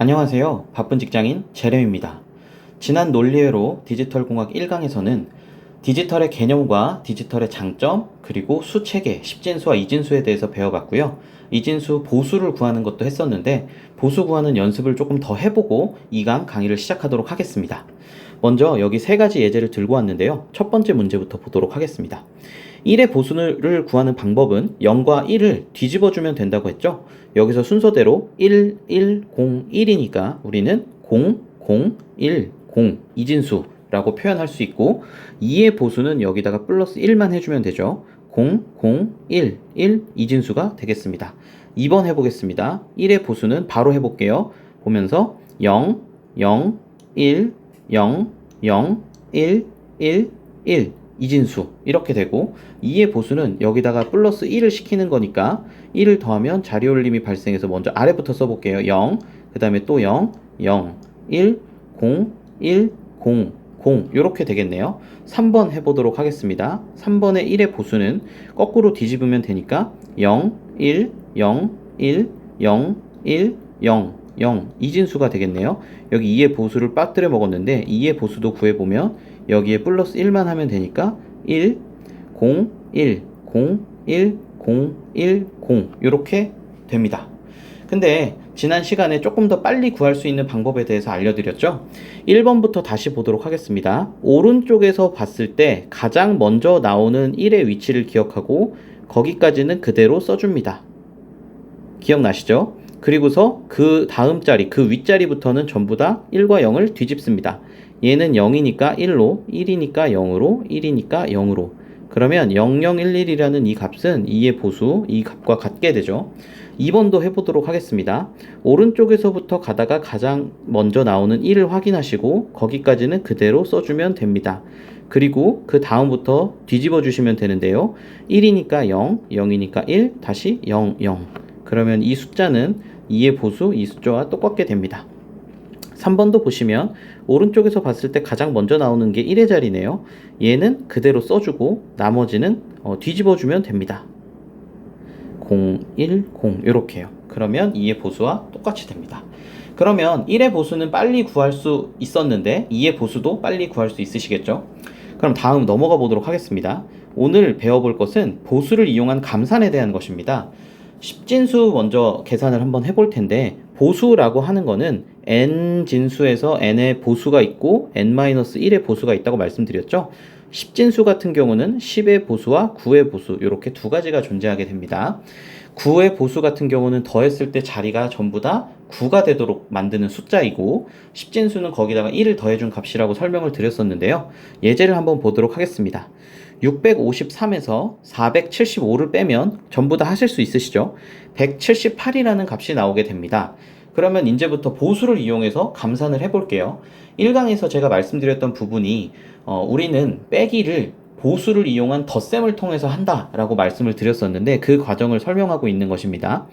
안녕하세요. 바쁜 직장인 제렘입니다. 지난 논리회로 디지털 공학 1강에서는 디지털의 개념과 디지털의 장점, 그리고 수체계, 십진수와 이진수에 대해서 배워봤고요. 이진수 보수를 구하는 것도 했었는데 보수 구하는 연습을 조금 더 해보고 2강 강의를 시작하도록 하겠습니다. 먼저 여기 세 가지 예제를 들고 왔는데요. 첫 번째 문제부터 보도록 하겠습니다. 1의 보수를 구하는 방법은 0과 1을 뒤집어 주면 된다고 했죠. 여기서 순서대로 1, 1, 0, 1이니까 우리는 0, 0, 1, 0 이진수 라고 표현할 수 있고 2의 보수는 여기다가 플러스 1만 해주면 되죠. 0, 0, 1, 1 이진수가 되겠습니다. 2번 해보겠습니다. 1의 보수는 바로 해볼게요. 보면서 0, 0, 1, 0, 0, 1, 1, 1 이진수 이렇게 되고 2의 보수는 여기다가 플러스 1을 시키는 거니까 1을 더하면 자리 올림이 발생해서 먼저 아래부터 써볼게요. 0, 그 다음에 또 0, 0, 1, 0, 1, 0, 0 이렇게 되겠네요. 3번 해보도록 하겠습니다. 3번의 1의 보수는 거꾸로 뒤집으면 되니까 0, 1, 0, 1, 0, 1, 0, 0 이진수가 되겠네요. 여기 2의 보수를 빠뜨려 먹었는데 2의 보수도 구해보면 여기에 플러스 1만 하면 되니까 1, 0, 1, 0, 1, 0, 1, 0 이렇게 됩니다. 근데 지난 시간에 조금 더 빨리 구할 수 있는 방법에 대해서 알려드렸죠. 1번부터 다시 보도록 하겠습니다. 오른쪽에서 봤을 때 가장 먼저 나오는 1의 위치를 기억하고 거기까지는 그대로 써줍니다. 기억나시죠? 그리고서 그 다음 자리, 그 윗자리부터는 전부 다 1과 0을 뒤집습니다. 얘는 0이니까 1로, 1이니까 0으로, 1이니까 0으로. 그러면 0011이라는 이 값은 2의 보수, 이 값과 같게 되죠. 2번도 해보도록 하겠습니다. 오른쪽에서부터 가다가 가장 먼저 나오는 1을 확인하시고 거기까지는 그대로 써주면 됩니다. 그리고 그 다음부터 뒤집어 주시면 되는데요. 1이니까 0, 0이니까 1, 다시 0, 0. 그러면 이 숫자는 2의 보수, 이 숫자와 똑같게 됩니다. 3번도 보시면 오른쪽에서 봤을 때 가장 먼저 나오는 게 1의 자리네요. 얘는 그대로 써주고 나머지는 어, 뒤집어 주면 됩니다. 0, 1, 0 이렇게요. 그러면 2의 보수와 똑같이 됩니다. 그러면 1의 보수는 빨리 구할 수 있었는데 2의 보수도 빨리 구할 수 있으시겠죠? 그럼 다음 넘어가 보도록 하겠습니다. 오늘 배워볼 것은 보수를 이용한 감산에 대한 것입니다. 십진수 먼저 계산을 한번 해볼 텐데 보수라고 하는 거는 n 진수에서 n의 보수가 있고 n-1의 보수가 있다고 말씀드렸죠. 십진수 같은 경우는 10의 보수와 9의 보수 이렇게 두 가지가 존재하게 됩니다. 9의 보수 같은 경우는 더했을 때 자리가 전부 다 9가 되도록 만드는 숫자이고 십진수는 거기다가 1을 더해준 값이라고 설명을 드렸었는데요. 예제를 한번 보도록 하겠습니다. 653에서 475를 빼면 전부 다 하실 수 있으시죠? 178이라는 값이 나오게 됩니다. 그러면 이제부터 보수를 이용해서 감산을 해볼게요. 1강에서 제가 말씀드렸던 부분이 어, 우리는 빼기를 보수를 이용한 덧셈을 통해서 한다라고 말씀을 드렸었는데 그 과정을 설명하고 있는 것입니다.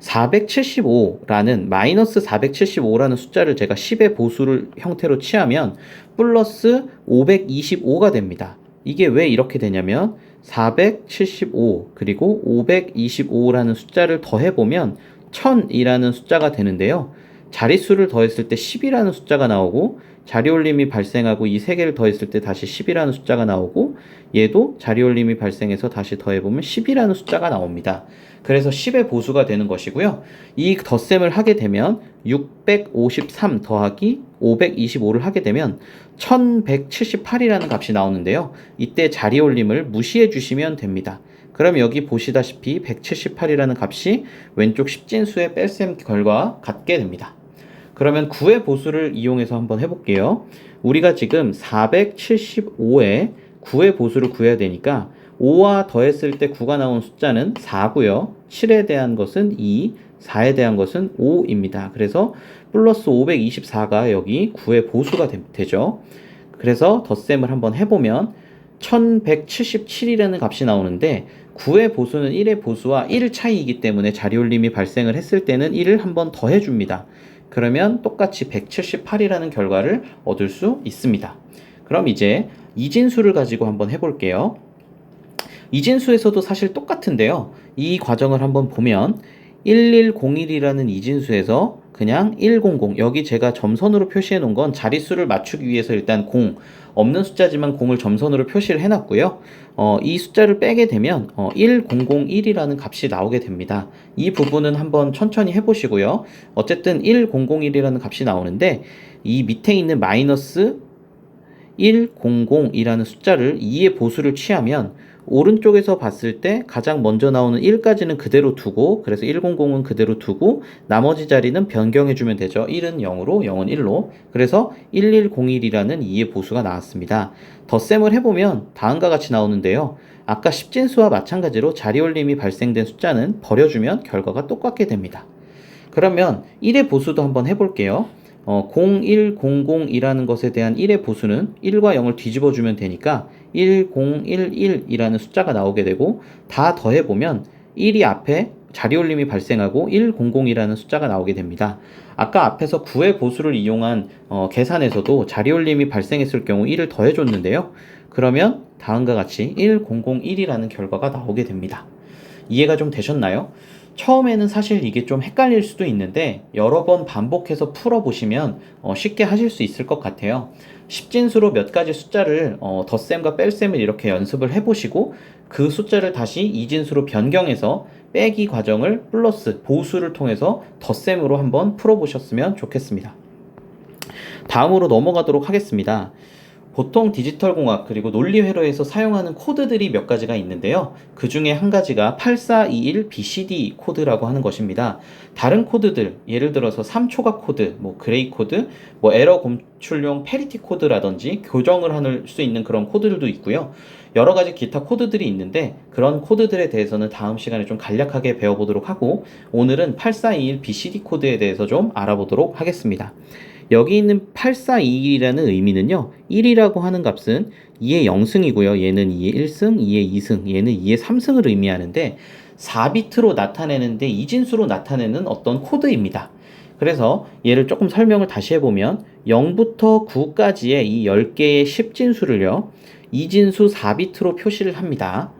475라는 마이너스 475라는 숫자를 제가 10의 보수를 형태로 취하면 플러스 525가 됩니다. 이게 왜 이렇게 되냐면 475 그리고 525라는 숫자를 더해보면 1000이라는 숫자가 되는데요. 자릿수를 더했을 때 10이라는 숫자가 나오고 자리올림이 발생하고 이 세 개를 더했을 때 다시 10이라는 숫자가 나오고 얘도 자리올림이 발생해서 다시 더해보면 10이라는 숫자가 나옵니다. 그래서 10의 보수가 되는 것이고요. 이 덧셈을 하게 되면 653 더하기 525를 하게 되면 1178이라는 값이 나오는데요. 이때 자리 올림을 무시해 주시면 됩니다. 그럼 여기 보시다시피 178이라는 값이 왼쪽 십진수의 뺄셈 결과 같게 됩니다. 그러면 9의 보수를 이용해서 한번 해볼게요. 우리가 지금 475에 9의 보수를 구해야 되니까 5와 더했을 때 9가 나온 숫자는 4고요. 7에 대한 것은 2, 4에 대한 것은 5입니다. 그래서 플러스 524가 여기 9의 보수가 되, 죠 그래서 덧셈을 한번 해보면 1177이라는 값이 나오는데 9의 보수는 1의 보수와 1 차이이기 때문에 자리올림이 발생을 했을 때는 1을 한번 더 해줍니다. 그러면 똑같이 178이라는 결과를 얻을 수 있습니다. 그럼 이제 이진수를 가지고 한번 해볼게요. 이진수에서도 사실 똑같은데요. 이 과정을 한번 보면 1101이라는 이진수에서 그냥 100 여기 제가 점선으로 표시해 놓은 건 자릿수를 맞추기 위해서 일단 0 없는 숫자지만 0을 점선으로 표시를 해 놨고요. 어, 이 숫자를 빼게 되면 어, 1001이라는 값이 나오게 됩니다. 이 부분은 한번 천천히 해 보시고요. 어쨌든 1001이라는 값이 나오는데 이 밑에 있는 마이너스 100이라는 숫자를 2의 보수를 취하면 오른쪽에서 봤을 때 가장 먼저 나오는 1까지는 그대로 두고 그래서 100은 그대로 두고 나머지 자리는 변경해 주면 되죠. 1은 0으로 0은 1로 그래서 1101이라는 2의 보수가 나왔습니다. 덧셈을 해보면 다음과 같이 나오는데요. 아까 10진수와 마찬가지로 자리 올림이 발생된 숫자는 버려주면 결과가 똑같게 됩니다. 그러면 1의 보수도 한번 해볼게요. 어, 0100이라는 것에 대한 1의 보수는 1과 0을 뒤집어 주면 되니까 1011이라는 숫자가 나오게 되고 다 더해 보면 1이 앞에 자리 올림이 발생하고 100이라는 숫자가 나오게 됩니다. 아까 앞에서 9의 보수를 이용한 어, 계산에서도 자리 올림이 발생했을 경우 1을 더해 줬는데요. 그러면 다음과 같이 1001이라는 결과가 나오게 됩니다. 이해가 좀 되셨나요? 처음에는 사실 이게 좀 헷갈릴 수도 있는데 여러 번 반복해서 풀어보시면 어, 쉽게 하실 수 있을 것 같아요. 10진수로 몇 가지 숫자를 어, 덧셈과 뺄셈을 이렇게 연습을 해보시고 그 숫자를 다시 2진수로 변경해서 빼기 과정을 플러스 보수를 통해서 덧셈으로 한번 풀어보셨으면 좋겠습니다. 다음으로 넘어가도록 하겠습니다. 보통 디지털 공학 그리고 논리 회로에서 사용하는 코드들이 몇 가지가 있는데요. 그 중에 한 가지가 8421 BCD 코드라고 하는 것입니다. 다른 코드들, 예를 들어서 3초각 코드, 뭐 그레이 코드, 뭐 에러 검출용 페리티 코드라든지 교정을 할 수 있는 그런 코드들도 있고요. 여러 가지 기타 코드들이 있는데 그런 코드들에 대해서는 다음 시간에 좀 간략하게 배워보도록 하고 오늘은 8421 BCD 코드에 대해서 좀 알아보도록 하겠습니다. 여기 있는 842이라는 의미는요. 1이라고 하는 값은 2의 0승이고요. 얘는 2의 1승, 2의 2승, 얘는 2의 3승을 의미하는데 4비트로 나타내는데 이진수로 나타내는 어떤 코드입니다. 그래서 얘를 조금 설명을 다시 해보면 0부터 9까지의 이 10개의 10진수를요. 이진수 4비트로 표시를 합니다.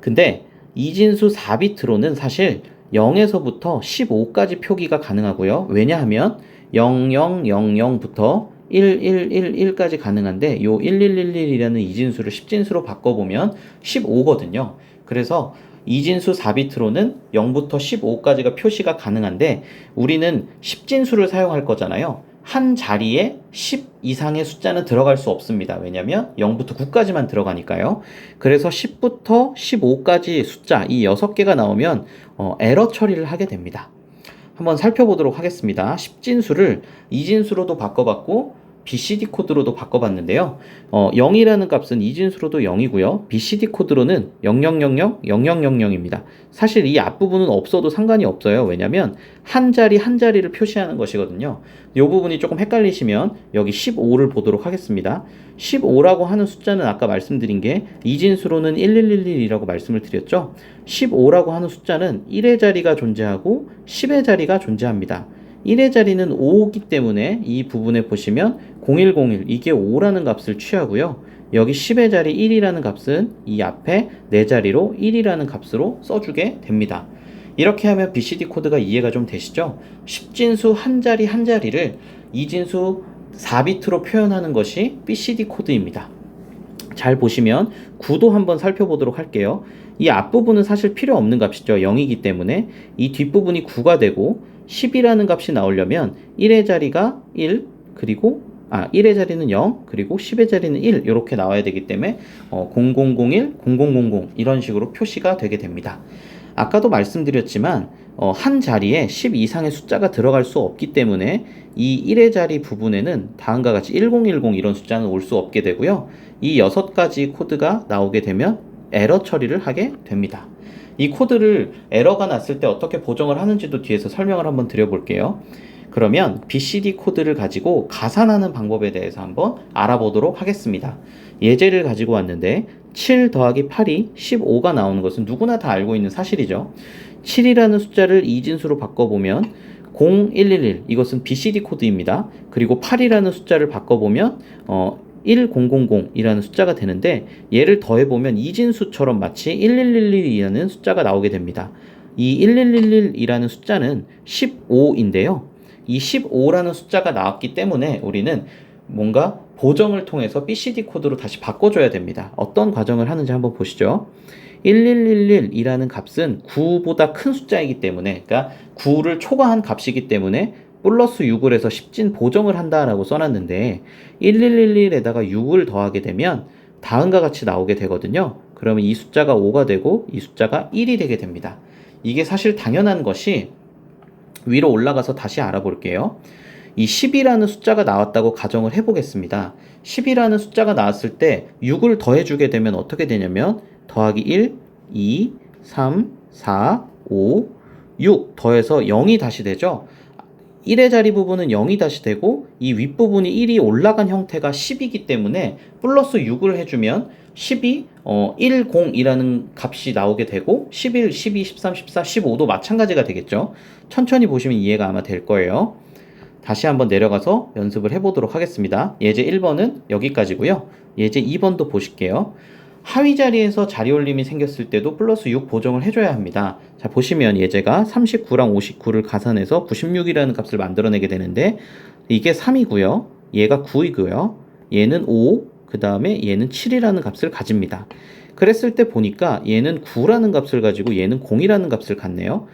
근데 이진수 4비트로는 사실 0에서부터 15까지 표기가 가능하고요. 왜냐하면 0000부터 1111까지 가능한데 요 1111이라는 이진수를 10진수로 바꿔보면 15거든요. 그래서 이진수 4비트로는 0부터 15까지가 표시가 가능한데 우리는 10진수를 사용할 거잖아요. 한 자리에 10 이상의 숫자는 들어갈 수 없습니다. 왜냐면 0부터 9까지만 들어가니까요. 그래서 10부터 15까지 숫자 이 6개가 나오면 어, 에러 처리를 하게 됩니다. 한번 살펴보도록 하겠습니다. 10진수를 2진수로도 바꿔봤고 BCD 코드로도 바꿔봤는데요. 어, 0이라는 값은 이진수로도 0이고요. BCD 코드로는 0000, 0000입니다. 사실 이 앞부분은 없어도 상관이 없어요. 왜냐면 한 자리 한 자리를 표시하는 것이거든요. 이 부분이 조금 헷갈리시면 여기 15를 보도록 하겠습니다. 15라고 하는 숫자는 아까 말씀드린 게 이진수로는 1111이라고 말씀을 드렸죠. 15라고 하는 숫자는 1의 자리가 존재하고 10의 자리가 존재합니다. 1의 자리는 5기 때문에 이 부분에 보시면 0101 이게 5라는 값을 취하고요. 여기 10의 자리 1이라는 값은 이 앞에 4자리로 1이라는 값으로 써주게 됩니다. 이렇게 하면 BCD 코드가 이해가 좀 되시죠? 10진수 한 자리 한 자리를 2진수 4비트로 표현하는 것이 BCD 코드입니다. 잘 보시면 구도 한번 살펴보도록 할게요. 이 앞부분은 사실 필요 없는 값이죠. 0이기 때문에 이 뒷부분이 9가 되고 10이라는 값이 나오려면 1의 자리가 1 그리고 아 1의 자리는 0 그리고 10의 자리는 1 이렇게 나와야 되기 때문에 어, 0001 0000 이런 식으로 표시가 되게 됩니다. 아까도 말씀드렸지만 어, 한 자리에 10 이상의 숫자가 들어갈 수 없기 때문에 이 1의 자리 부분에는 다음과 같이 1010 이런 숫자는 올 수 없게 되고요. 이 여섯 가지 코드가 나오게 되면 에러 처리를 하게 됩니다. 이 코드를 에러가 났을 때 어떻게 보정을 하는지도 뒤에서 설명을 한번 드려볼게요. 그러면 BCD 코드를 가지고 가산하는 방법에 대해서 한번 알아보도록 하겠습니다. 예제를 가지고 왔는데 7 더하기 8이 15가 나오는 것은 누구나 다 알고 있는 사실이죠. 7이라는 숫자를 이진수로 바꿔보면 0111 이것은 BCD 코드입니다. 그리고 8이라는 숫자를 바꿔보면 어, 1000이라는 숫자가 되는데 얘를 더해보면 이진수처럼 마치 1111이라는 숫자가 나오게 됩니다. 이 1111이라는 숫자는 15인데요. 이 15라는 숫자가 나왔기 때문에 우리는 뭔가 보정을 통해서 BCD 코드로 다시 바꿔줘야 됩니다. 어떤 과정을 하는지 한번 보시죠. 1111이라는 값은 9보다 큰 숫자이기 때문에, 그러니까 9를 초과한 값이기 때문에 플러스 6을 해서 10진 보정을 한다라고 써놨는데 1111에다가 6을 더하게 되면 다음과 같이 나오게 되거든요. 그러면 이 숫자가 5가 되고 이 숫자가 1이 되게 됩니다. 이게 사실 당연한 것이 위로 올라가서 다시 알아볼게요. 이 10이라는 숫자가 나왔다고 가정을 해보겠습니다. 10이라는 숫자가 나왔을 때 6을 더해주게 되면 어떻게 되냐면 더하기 1, 2, 3, 4, 5, 6 더해서 0이 다시 되죠. 1의 자리 부분은 0이 다시 되고 이 윗부분이 1이 올라간 형태가 10이기 때문에 플러스 6을 해주면 10이 어, 1, 0이라는 값이 나오게 되고 11, 12, 13, 14, 15도 마찬가지가 되겠죠. 천천히 보시면 이해가 아마 될 거예요. 다시 한번 내려가서 연습을 해보도록 하겠습니다. 예제 1번은 여기까지고요. 예제 2번도 보실게요. 하위 자리에서 자리 올림이 생겼을 때도 플러스 6 보정을 해줘야 합니다. 자, 보시면 예제가 39랑 59를 가산해서 96이라는 값을 만들어내게 되는데, 이게 3이고요. 얘가 9이고요. 얘는 5, 그 다음에 얘는 7이라는 값을 가집니다. 그랬을 때 보니까 얘는 9라는 값을 가지고 얘는 0이라는 값을 갖네요.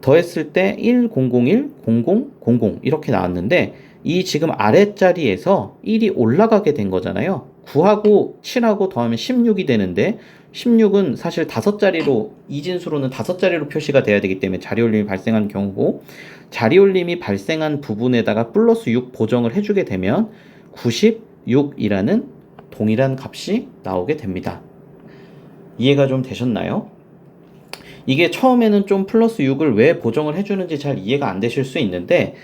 더했을 때 1, 0, 0, 1, 0, 0, 0, 0 이렇게 나왔는데 이 지금 아랫자리에서 1이 올라가게 된 거잖아요. 9하고 7하고 더하면 16이 되는데 16은 사실 다섯 자리로 이진수로는 다섯 자리로 표시가 돼야 되기 때문에 자리 올림이 발생한 경우고 자리 올림이 발생한 부분에다가 플러스 6 보정을 해주게 되면 96이라는 동일한 값이 나오게 됩니다. 이해가 좀 되셨나요? 이게 처음에는 좀 플러스 6을 왜 보정을 해주는지 잘 이해가 안 되실 수 있는데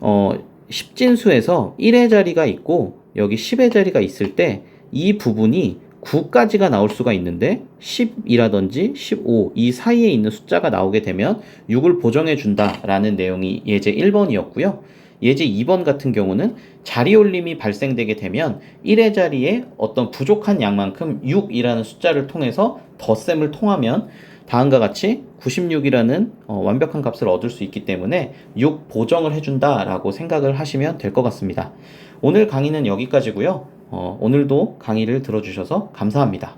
어, 10진수에서 1의 자리가 있고 여기 10의 자리가 있을 때 이 부분이 9까지가 나올 수가 있는데 10이라든지 15 이 사이에 있는 숫자가 나오게 되면 6을 보정해 준다라는 내용이 예제 1번이었고요. 예제 2번 같은 경우는 자리 올림이 발생되게 되면 1의 자리에 어떤 부족한 양만큼 6이라는 숫자를 통해서 덧셈을 통하면 다음과 같이 96이라는 어, 완벽한 값을 얻을 수 있기 때문에 6 보정을 해준다라고 생각을 하시면 될 것 같습니다. 오늘 강의는 여기까지고요. 어, 오늘도 강의를 들어주셔서 감사합니다.